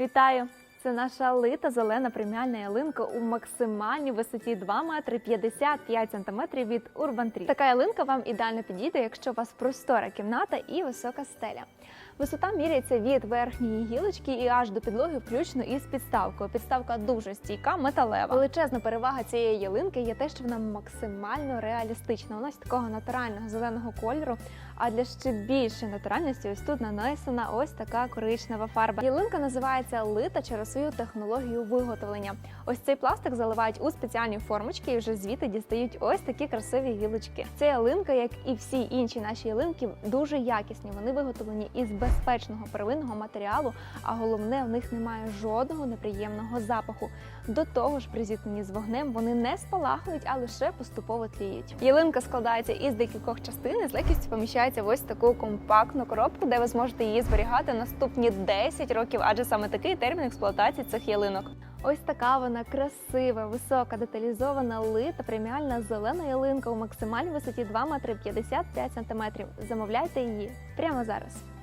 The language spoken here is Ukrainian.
Вітаю! Це наша лита зелена преміальна ялинка у максимальній висоті 2 метри 55 сантиметрів від Urban Tree. Така ялинка вам ідеально підійде, якщо у вас простора кімната і висока стеля. Висота міряється від верхньої гілочки і аж до підлоги, включно із підставкою. Підставка дуже стійка, металева. Величезна перевага цієї ялинки є те, що вона максимально реалістична. Вона такого натурального зеленого кольору. А для ще більшої натуральності ось тут нанесена ось така коричнева фарба. Ялинка називається лита через свою технологію виготовлення. Ось цей пластик заливають у спеціальні формочки і вже звідти дістають ось такі красиві гілочки. Ця ялинка, як і всі інші наші ялинки, дуже якісні. Вони виготовлені із безпечного первинного матеріалу, а головне, в них немає жодного неприємного запаху. До того ж, при зіткненні з вогнем вони не спалахують, а лише поступово тліють. Ялинка складається із декількох частин і з легкістю поміщається в ось таку компактну коробку, де ви зможете її зберігати наступні 10 років, адже саме такий термін експлуатації цих ялинок. Ось така вона красива, висока, деталізована, лита, преміальна зелена ялинка у максимальній висоті 2 метри 55 сантиметрів. Замовляйте її прямо зараз.